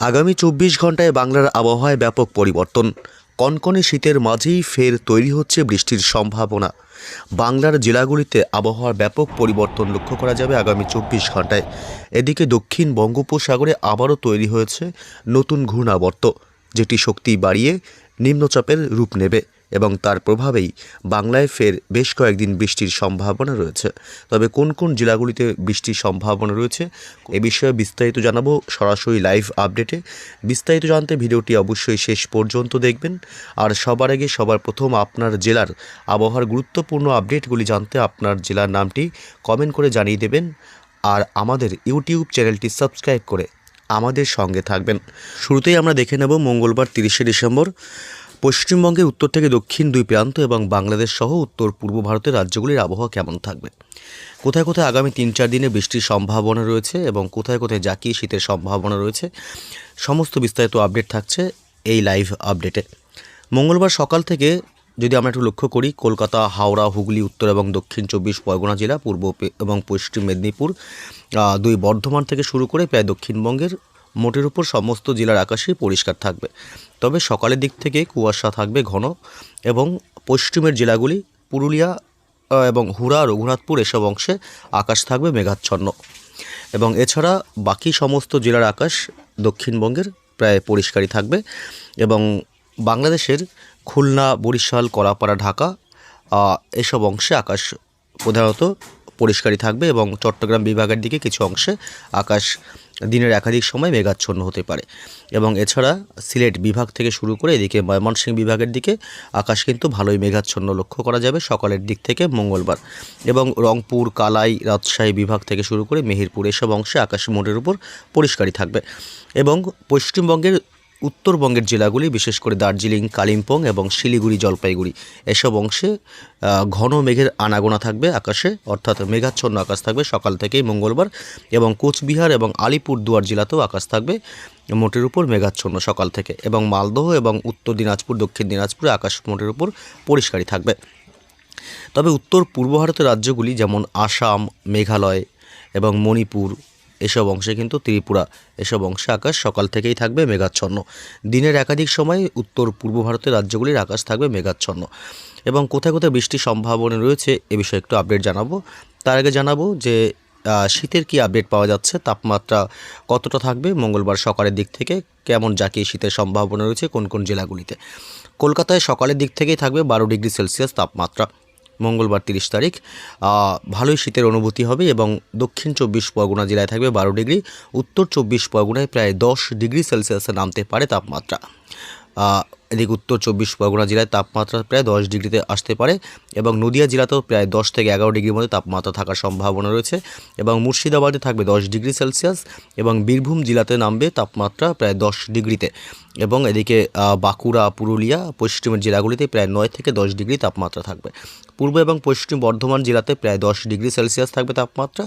আগামী চব্বিশ ঘন্টায় বাংলার আবহাওয়ায় ব্যাপক পরিবর্তন। কনকনে শীতের মাঝেই ফের তৈরি হচ্ছে বৃষ্টির সম্ভাবনা। বাংলার জেলাগুলিতে আবহাওয়ার ব্যাপক পরিবর্তন লক্ষ্য করা যাবে আগামী চব্বিশ ঘন্টায় এদিকে দক্ষিণ বঙ্গোপসাগরে আবারও তৈরি হয়েছে নতুন ঘূর্ণাবর্ত, যেটি শক্তি বাড়িয়ে নিম্নচাপের রূপ নেবে। এবং তার প্রভাবেই বাংলায় ফের বেশ কয়েকদিন বৃষ্টির সম্ভাবনা রয়েছে। তবে কোন কোন জেলাগুলিতে বৃষ্টির সম্ভাবনা রয়েছে, এ বিষয়ে বিস্তারিত জানাব সরাসরি লাইভ আপডেটে। বিস্তারিত জানতে ভিডিওটি অবশ্যই শেষ পর্যন্ত দেখবেন। আর সবার আগে সবার প্রথম আপনার জেলার আবহাওয়ার গুরুত্বপূর্ণ আপডেটগুলি জানতে আপনার জেলার নামটি কমেন্ট করে জানিয়ে দেবেন। আর আমাদের ইউটিউব চ্যানেলটি সাবস্ক্রাইব করে আমাদের সঙ্গে থাকবেন। শুরুতেই আমরা দেখে নেব মঙ্গলবার তিরিশে ডিসেম্বর। পশ্চিমবঙ্গের উত্তর থেকে দক্ষিণ দুই প্রান্ত এবং বাংলাদেশ সহ উত্তর পূর্ব ভারতের রাজ্যগুলির আবহাওয়া কেমন থাকবে? কোথায় কোথায় আগামী তিন চার দিনে বৃষ্টির সম্ভাবনা রয়েছে এবং কোথায় কোথায় জাকিয়ে শীতের সম্ভাবনা রয়েছে? সমস্ত বিস্তারিত আপডেট থাকছে এই লাইভ আপডেটে। মঙ্গলবার সকাল থেকে যদি আমরা একটু লক্ষ্য করি, কলকাতা, হাওড়া, হুগলি, উত্তর এবং দক্ষিণ চব্বিশ, পরগনা জেলা, পূর্ব এবং পশ্চিম মেদিনীপুর দুই বর্ধমান থেকে শুরু করে প্রায় দক্ষিণবঙ্গের মোটের উপর সমস্ত জেলার আকাশই পরিষ্কার থাকবে। তবে সকালের দিক থেকে কুয়াশা থাকবে ঘন এবং পশ্চিমের জেলাগুলি পুরুলিয়া এবং হুড়া, রঘুনাথপুর এসব অংশে আকাশ থাকবে মেঘাচ্ছন্ন। এবং এছাড়া বাকি সমস্ত জেলার আকাশ দক্ষিণবঙ্গের প্রায় পরিষ্কারই থাকবে এবং বাংলাদেশের খুলনা, বরিশাল, কলাপাড়া, ঢাকা এসব অংশে আকাশ প্রধানত পরিষ্কারই থাকবে এবং চট্টগ্রাম বিভাগের দিকে কিছু অংশে আকাশ দিনের একাধিক সময় মেঘাচ্ছন্ন হতে পারে। এবং এছাড়া সিলেট বিভাগ থেকে শুরু করে এদিকে ময়মনসিংহ বিভাগের দিকে আকাশ কিন্তু ভালোই মেঘাচ্ছন্ন লক্ষ্য করা যাবে সকালের দিক থেকে মঙ্গলবার। এবং রংপুর, কালাই, রাজশাহী বিভাগ থেকে শুরু করে মেহেরপুর এসব অংশে আকাশ মোটের উপর পরিষ্কারই থাকবে। এবং পশ্চিমবঙ্গের উত্তরবঙ্গের জেলাগুলি, বিশেষ করে দার্জিলিং, কালিম্পং এবং শিলিগুড়ি জলপাইগুড়ি। এসব অংশে ঘন মেঘের আনাগোনা থাকবে আকাশে, অর্থাৎ মেঘাচ্ছন্ন আকাশ থাকবে সকাল থেকেই মঙ্গলবার এবং কোচবিহার এবং আলিপুরদুয়ার জেলাতেও আকাশ থাকবে মোটের উপর মেঘাচ্ছন্ন সকাল থেকে এবং মালদহ এবং উত্তর দিনাজপুর, দক্ষিণ দিনাজপুরে আকাশ মোটের উপর পরিষ্কারই থাকবে। তবে উত্তর পূর্ব ভারতের রাজ্যগুলি যেমন আসাম, মেঘালয় এবং মণিপুর এসব অংশে কিন্তু ত্রিপুরা, এসব অংশে আকাশ সকাল থেকেই থাকবে মেঘাচ্ছন্ন। দিনের একাধিক সময় উত্তর পূর্ব ভারতের রাজ্যগুলির আকাশ থাকবে মেঘাচ্ছন্ন। এবং কোথায় কোথায় বৃষ্টির সম্ভাবনা রয়েছে এ বিষয়ে একটু আপডেট জানাব। তার আগে জানাব যে শীতের কি আপডেট পাওয়া যাচ্ছে, তাপমাত্রা কতটা থাকবে, মঙ্গলবার সকালের দিক থেকে কেমন জাকিয়ে শীতের সম্ভাবনা রয়েছে কোন কোন জেলাগুলিতে? কলকাতায় সকালের দিক থেকেই থাকবে বারো ডিগ্রি সেলসিয়াস তাপমাত্রা। মঙ্গলবার তিরিশ তারিখ। ভালোই শীতের অনুভূতি হবে এবং দক্ষিণ চব্বিশ পরগনা জেলায় থাকবে বারো ডিগ্রি, উত্তর চব্বিশ পরগনায় প্রায় দশ ডিগ্রি সেলসিয়াসে নামতে পারে তাপমাত্রা। এদিকে উত্তর চব্বিশ পরগনা জেলায় তাপমাত্রা প্রায় দশ ডিগ্রিতে আসতে পারে এবং নদিয়া জেলাতেও প্রায় দশ থেকে এগারো ডিগ্রির মধ্যে তাপমাত্রা থাকার সম্ভাবনা রয়েছে এবং মুর্শিদাবাদে থাকবে দশ ডিগ্রি সেলসিয়াস এবং বীরভূম জেলাতে নামবে তাপমাত্রা প্রায় দশ ডিগ্রিতে। এবং এদিকে বাঁকুড়া, পুরুলিয়া পশ্চিমের জেলাগুলিতে প্রায় নয় থেকে দশ ডিগ্রি তাপমাত্রা থাকবে। পূর্ব এবং পশ্চিম বর্ধমান জেলাতে প্রায় দশ ডিগ্রি সেলসিয়াস থাকবে তাপমাত্রা।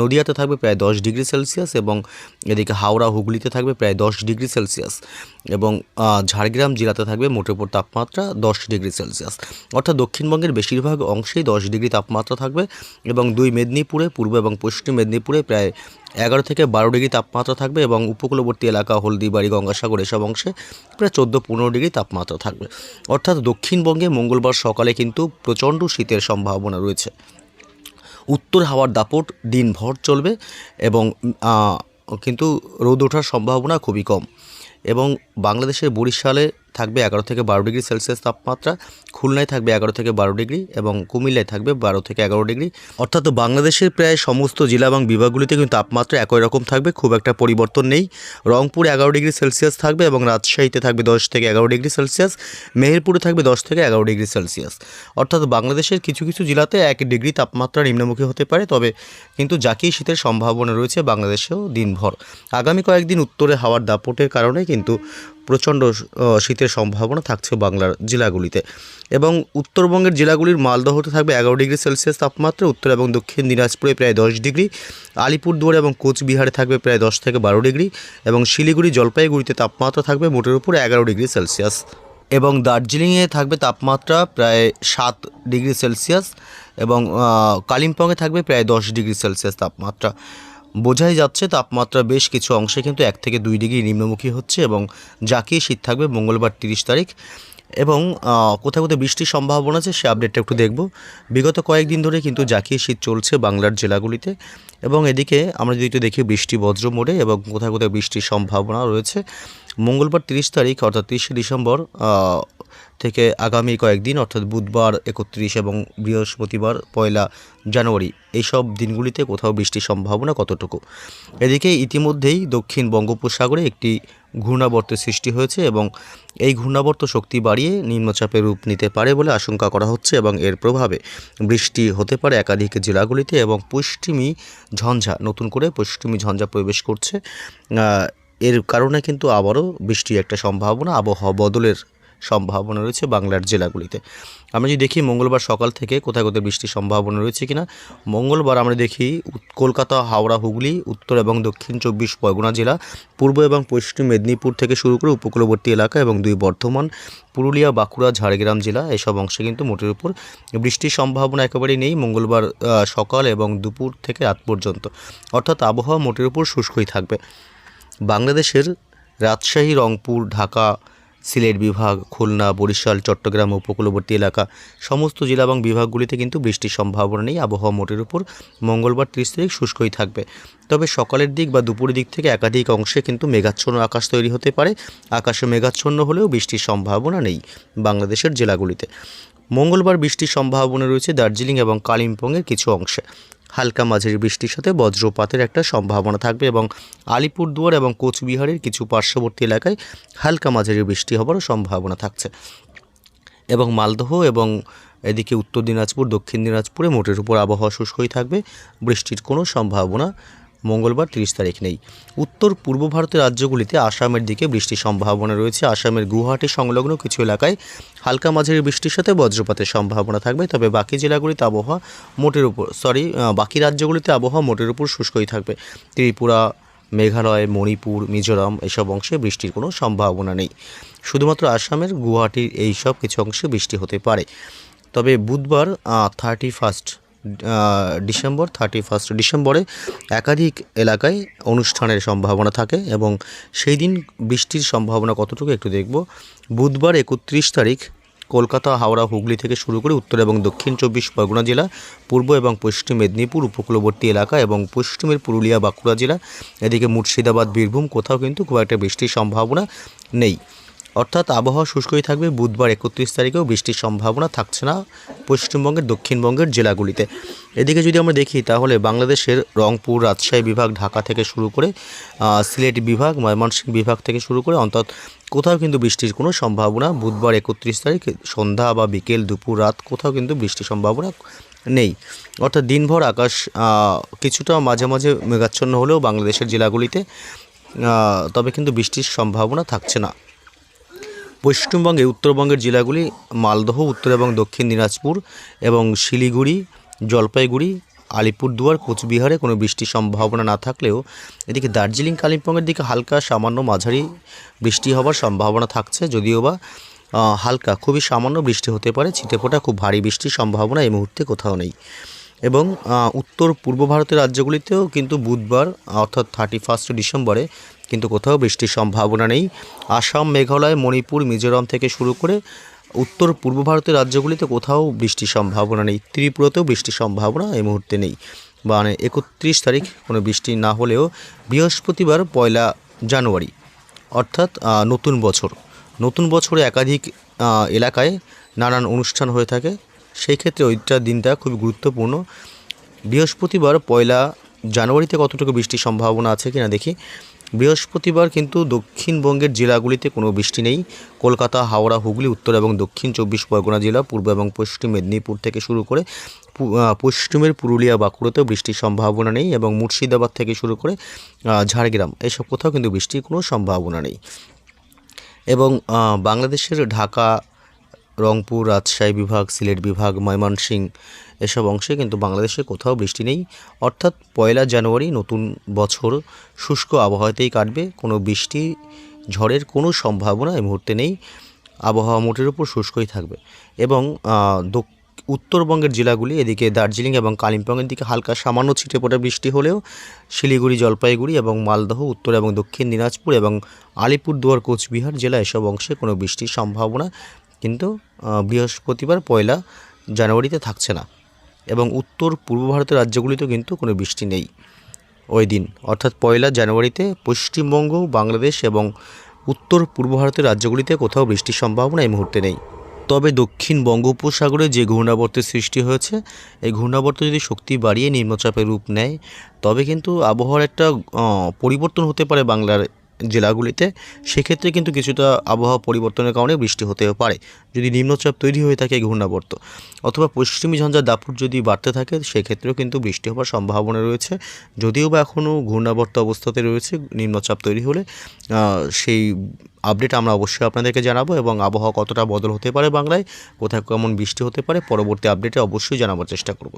নদিয়াতে থাকবে প্রায় দশ ডিগ্রি সেলসিয়াস এবং এদিকে হাওড়া, হুগলিতে থাকবে প্রায় দশ ডিগ্রি সেলসিয়াস এবং ঝাড়গ্রাম জেলাতে থাকবে মোটের উপর তাপমাত্রা দশ ডিগ্রি সেলসিয়াস। অর্থাৎ দক্ষিণবঙ্গের বেশিরভাগ অংশেই দশ ডিগ্রি তাপমাত্রা থাকবে এবং দুই মেদিনীপুরে, পূর্ব এবং পশ্চিম মেদিনীপুরে প্রায় এগারো থেকে বারো ডিগ্রি তাপমাত্রা থাকবে এবং উপকূলবর্তী এলাকা হলদিবাড়ি গঙ্গাসাগর এসব অংশে প্রায় চোদ্দ পনেরো ডিগ্রি তাপমাত্রা থাকবে। অর্থাৎ দক্ষিণবঙ্গে মঙ্গলবার সকালে কিন্তু প্রচণ্ড শীতের সম্ভাবনা রয়েছে। উত্তর হাওয়ার দাপট দিনভর চলবে এবং কিন্তু রোদ ওঠার সম্ভাবনা খুবই কম। এবং বাংলাদেশের বরিশালে থাকবে এগারো থেকে বারো ডিগ্রি সেলসিয়াস তাপমাত্রা, খুলনায় থাকবে এগারো থেকে বারো ডিগ্রি এবং কুমিল্লায় থাকবে বারো থেকে এগারো ডিগ্রি। অর্থাৎ বাংলাদেশের প্রায় সমস্ত জেলা এবং বিভাগগুলিতে কিন্তু তাপমাত্রা একই রকম থাকবে, খুব একটা পরিবর্তন নেই। রংপুর এগারো ডিগ্রি সেলসিয়াস থাকবে এবং রাজশাহীতে থাকবে দশ থেকে এগারো ডিগ্রি সেলসিয়াস, মেহেরপুরে থাকবে দশ থেকে এগারো ডিগ্রি সেলসিয়াস। অর্থাৎ বাংলাদেশের কিছু কিছু জেলাতে এক ডিগ্রি তাপমাত্রা নিম্নমুখী হতে পারে, তবে কিন্তু জাকিয়ে শীতের সম্ভাবনা রয়েছে বাংলাদেশেও দিনভর। আগামী কয়েকদিন উত্তরে হাওয়ার দাপটের কারণে কিন্তু প্রচণ্ড শীতের সম্ভাবনা থাকছে বাংলার জেলাগুলিতে। এবং উত্তরবঙ্গের জেলাগুলির মালদহতে থাকবে এগারো ডিগ্রি সেলসিয়াস তাপমাত্রা, উত্তর এবং দক্ষিণ দিনাজপুরে প্রায় দশ ডিগ্রি, আলিপুরদুয়ার এবং কোচবিহারে থাকবে প্রায় দশ থেকে বারো ডিগ্রি এবং শিলিগুড়ি, জলপাইগুড়িতে তাপমাত্রা থাকবে মোটের উপর এগারো ডিগ্রি সেলসিয়াস। এবং দার্জিলিংয়ে থাকবে তাপমাত্রা প্রায় সাত ডিগ্রি সেলসিয়াস এবং কালিম্পংয়ে থাকবে প্রায় দশ ডিগ্রি সেলসিয়াস তাপমাত্রা। বোঝাই যাচ্ছে তাপমাত্রা বেশ কিছু অংশে কিন্তু এক থেকে দুই ডিগ্রি নিম্নমুখী হচ্ছে এবং জাকিয়ে শীত থাকবে মঙ্গলবার তিরিশ তারিখ এবং কোথাও কোথাও বৃষ্টির সম্ভাবনা আছে সে আপডেটটা একটু দেখব। বিগত কয়েকদিন ধরে কিন্তু জাকিয়ে শীত চলছে বাংলার জেলাগুলিতে এবং এদিকে আমরা যদি একটু দেখি বৃষ্টি বজ্র মোড়ে এবং কোথাও কোথাও বৃষ্টির সম্ভাবনা রয়েছে, মঙ্গলবার তিরিশ তারিখ অর্থাৎ তিরিশে ডিসেম্বর থেকে আগামী কয়েকদিন অর্থাৎ বুধবার একত্রিশ এবং বৃহস্পতিবার পয়লা জানুয়ারি। এইসব দিনগুলিতে কোথাও বৃষ্টির সম্ভাবনা কতটুকু? এদিকে ইতিমধ্যেই দক্ষিণ বঙ্গোপসাগরে একটি ঘূর্ণাবর্তের সৃষ্টি হয়েছে এবং এই ঘূর্ণাবর্ত শক্তি বাড়িয়ে নিম্নচাপের রূপ নিতে পারে বলে আশঙ্কা করা হচ্ছে এবং এর প্রভাবে বৃষ্টি হতে পারে একাধিক জেলাগুলিতে এবং পশ্চিমী ঝঞ্ঝা, নতুন করে পশ্চিমী ঝঞ্ঝা প্রবেশ করছে। এর কারণে কিন্তু আবারও বৃষ্টির একটা সম্ভাবনা, আবহাওয়া বদলের সম্ভাবনা রয়েছে বাংলার জেলাগুলিতে। আমরা যদি দেখি মঙ্গলবার সকাল থেকে কোথায় কোথায় বৃষ্টির সম্ভাবনা রয়েছে কিনা, মঙ্গলবার আমরা দেখি কলকাতা, হাওড়া, হুগলি, উত্তর এবং দক্ষিণ চব্বিশ পরগনা জেলা, পূর্ব এবং পশ্চিম মেদিনীপুর থেকে শুরু করে উপকূলবর্তী এলাকা এবং দুই বর্ধমান, পুরুলিয়া, বাঁকুড়া, ঝাড়গ্রাম জেলা এসব অংশে কিন্তু মোটের উপর বৃষ্টির সম্ভাবনা একেবারেই নেই মঙ্গলবার সকাল এবং দুপুর থেকে রাত পর্যন্ত। অর্থাৎ আবহাওয়া মোটের উপর শুষ্কই থাকবে। বাংলাদেশের রাজশাহী, রংপুর, ঢাকা সিলেট বিভাগ, খুলনা, বরিশাল, চট্টগ্রাম উপকূলবর্তী এলাকা সমস্ত জেলা এবং বিভাগগুলিতে কিন্তু বৃষ্টির সম্ভাবনা নেই। আবহাওয়া মোটের উপর মঙ্গলবার তিরিশ তারিখ শুষ্কই থাকবে। তবে সকালের দিক বা দুপুরের দিক থেকে একাধিক অংশে কিন্তু মেঘাচ্ছন্ন আকাশ তৈরি হতে পারে। আকাশে মেঘাচ্ছন্ন হলেও বৃষ্টির সম্ভাবনা নেই বাংলাদেশের জেলাগুলিতে। মঙ্গলবার বৃষ্টির সম্ভাবনা রয়েছে দার্জিলিং এবং কালিম্পংয়ের কিছু অংশে। হালকা মাঝারি বৃষ্টির সাথে বজ্রপাতের একটা সম্ভাবনা থাকবে এবং আলিপুরদুয়ার এবং কোচবিহারের কিছু পার্শ্ববর্তী এলাকায় হালকা মাঝারি বৃষ্টি হওয়ারও সম্ভাবনা থাকছে। এবং মালদহ এবং এদিকে উত্তর দিনাজপুর, দক্ষিণ দিনাজপুরে মোটের উপর আবহাওয়া শুষ্কই থাকবে। বৃষ্টির কোনো সম্ভাবনা মঙ্গলবার তিরিশ তারিখ নেই। উত্তর পূর্ব ভারতের রাজ্যগুলিতে আসামের দিকে বৃষ্টির সম্ভাবনা রয়েছে। আসামের গুয়াহাটি সংলগ্ন কিছু এলাকায় হালকা মাঝারি বৃষ্টির সাথে বজ্রপাতের সম্ভাবনা থাকবে। তবে বাকি জেলাগুলিতে আবহাওয়া মোটের উপর সরি বাকি রাজ্যগুলিতে আবহাওয়া মোটের উপর শুষ্কই থাকবে। ত্রিপুরা, মেঘালয়, মণিপুর, মিজোরাম এসব অংশে বৃষ্টির কোনো সম্ভাবনা নেই। শুধুমাত্র আসামের গুয়াহাটির এই সব কিছু অংশে বৃষ্টি হতে পারে। তবে বুধবার thirty first December thirty first ডিসেম্বরে একাধিক এলাকায় অনুষ্ঠানের সম্ভাবনা থাকে এবং সেই দিন বৃষ্টির সম্ভাবনা কতটুকু একটু দেখব। বুধবার একত্রিশ তারিখ কলকাতা, হাওড়া, হুগলি থেকে শুরু করে উত্তর এবং দক্ষিণ চব্বিশ পরগনা জেলা, পূর্ব এবং পশ্চিম মেদিনীপুর, উপকূলবর্তী এলাকা এবং পশ্চিমের পুরুলিয়া, বাঁকুড়া জেলা, এদিকে মুর্শিদাবাদ, বীরভূম কোথাও কিন্তু খুব একটা বৃষ্টির সম্ভাবনা নেই। অর্থাৎ আবহাওয়া শুষ্কই থাকবে, বুধবার একত্রিশ তারিখেও বৃষ্টির সম্ভাবনা থাকছে না পশ্চিমবঙ্গের, দক্ষিণবঙ্গের জেলাগুলিতে। এদিকে যদি আমরা দেখি, তাহলে বাংলাদেশের রংপুর, রাজশাহী বিভাগ, ঢাকা থেকে শুরু করে সিলেট বিভাগ, ময়মনসিংহ বিভাগ থেকে শুরু করে, অন্তত কোথাও কিন্তু বৃষ্টির কোনো সম্ভাবনা বুধবার একত্রিশ তারিখ, সন্ধ্যা বা বিকেল, দুপুর, রাত কোথাও কিন্তু বৃষ্টির সম্ভাবনা নেই। অর্থাৎ দিনভর আকাশ কিছুটা মাঝে মাঝে মেঘাচ্ছন্ন হলেও বাংলাদেশের জেলাগুলিতে তবে কিন্তু বৃষ্টির সম্ভাবনা থাকছে না। পশ্চিমবঙ্গে, উত্তরবঙ্গের জেলাগুলি মালদহ, উত্তর এবং দক্ষিণ দিনাজপুর এবং শিলিগুড়ি, জলপাইগুড়ি, আলিপুরদুয়ার, কোচবিহারে কোনো বৃষ্টির সম্ভাবনা না থাকলেও এদিকে দার্জিলিং, কালিম্পংয়ের দিকে হালকা সামান্য মাঝারি বৃষ্টি হওয়ার সম্ভাবনা থাকছে, যদিও বা হালকা, খুবই সামান্য বৃষ্টি হতে পারে, ছিটেফোঁটা, খুব ভারী বৃষ্টির সম্ভাবনা এই মুহূর্তে কোথাও নেই। এবং উত্তর পূর্ব ভারতের রাজ্যগুলিতেও কিন্তু বুধবার, অর্থাৎ থার্টি ফার্স্ট ডিসেম্বরে কিন্তু কোথাও বৃষ্টির সম্ভাবনা নেই। আসাম, মেঘালয়, মণিপুর, মিজোরাম থেকে শুরু করে উত্তর পূর্ব ভারতের রাজ্যগুলিতে কোথাও বৃষ্টির সম্ভাবনা নেই। ত্রিপুরাতেও বৃষ্টির সম্ভাবনা এই মুহূর্তে নেই। মানে একত্রিশ তারিখ কোনো বৃষ্টি না হলেও বৃহস্পতিবার পয়লা জানুয়ারি, অর্থাৎ নতুন বছর। নতুন বছরে একাধিক এলাকায় নানান অনুষ্ঠান হয়ে থাকে। সেই ক্ষেত্রে ওইটা দিনটা খুবই গুরুত্বপূর্ণ। বৃহস্পতিবার পয়লা জানুয়ারিতে কতটুকু বৃষ্টির সম্ভাবনা আছে কিনা দেখি। বৃহস্পতিবার কিন্তু দক্ষিণবঙ্গের জেলাগুলিতে কোনো বৃষ্টি নেই। কলকাতা, হাওড়া, হুগলি, উত্তর এবং দক্ষিণ চব্বিশ পরগনা জেলা, পূর্ব এবং পশ্চিম মেদিনীপুর থেকে শুরু করে পশ্চিমের পুরুলিয়া, বাঁকুড়াতেও বৃষ্টির সম্ভাবনা নেই এবং মুর্শিদাবাদ থেকে শুরু করে ঝাড়গ্রাম এসব কোথাও কিন্তু বৃষ্টির কোনো সম্ভাবনা নেই। এবং বাংলাদেশের ঢাকা রংপুর, রাজশাহী বিভাগ, সিলেট বিভাগ, ময়মনসিংহ এসব অংশে কিন্তু বাংলাদেশে কোথাও বৃষ্টি নেই। অর্থাৎ পয়লা জানুয়ারি নতুন বছর শুষ্ক আবহাওয়াতেই কাটবে। কোনো বৃষ্টি, ঝড়ের কোনো সম্ভাবনা এই মুহূর্তে নেই। আবহাওয়া মোটের উপর শুষ্কই থাকবে। এবং উত্তরবঙ্গের জেলাগুলি, এদিকে দার্জিলিং এবং কালিম্পংয়ের দিকে হালকা সামান্য ছিটে পড়ে বৃষ্টি হলেও শিলিগুড়ি, জলপাইগুড়ি এবং মালদহ, উত্তর এবং দক্ষিণ দিনাজপুর এবং আলিপুরদুয়ার, কোচবিহার জেলা এসব অংশে কোনো বৃষ্টির সম্ভাবনা কিন্তু বৃহস্পতিবার পয়লা জানুয়ারিতে থাকছে না এবং উত্তর পূর্ব ভারতের রাজ্যগুলিতেও কিন্তু কোনো বৃষ্টি নেই। ওই দিন, অর্থাৎ পয়লা জানুয়ারিতে পশ্চিমবঙ্গ, বাংলাদেশ এবং উত্তর পূর্ব ভারতের রাজ্যগুলিতে কোথাও বৃষ্টির সম্ভাবনা এই মুহূর্তে নেই। তবে দক্ষিণ বঙ্গোপসাগরে যে ঘূর্ণাবর্তের সৃষ্টি হয়েছে, এই ঘূর্ণাবর্ত যদি শক্তি বাড়িয়ে নিম্নচাপের রূপ নেয়, তবে কিন্তু আবহাওয়ার একটা পরিবর্তন হতে পারে বাংলার জেলাগুলিতে, সেক্ষেত্রে কিন্তু কিছুটা আবহাওয়া পরিবর্তনের কারণে বৃষ্টি হতেও পারে। যদি নিম্নচাপ তৈরি হয়ে থাকে, ঘূর্ণাবর্ত অথবা পশ্চিমী ঝঞ্ঝা দাপট যদি বাড়তে থাকে, সেক্ষেত্রেও কিন্তু বৃষ্টি হওয়ার সম্ভাবনা রয়েছে। যদিও বা এখনও ঘূর্ণাবর্ত অবস্থাতে রয়েছে, নিম্নচাপ তৈরি হলে সেই আপডেট আমরা অবশ্যই আপনাদেরকে জানাব এবং আবহাওয়া কতটা বদল হতে পারে বাংলায়, কোথায় কেমন বৃষ্টি হতে পারে, পরবর্তী আপডেটে অবশ্যই জানাবার চেষ্টা করব।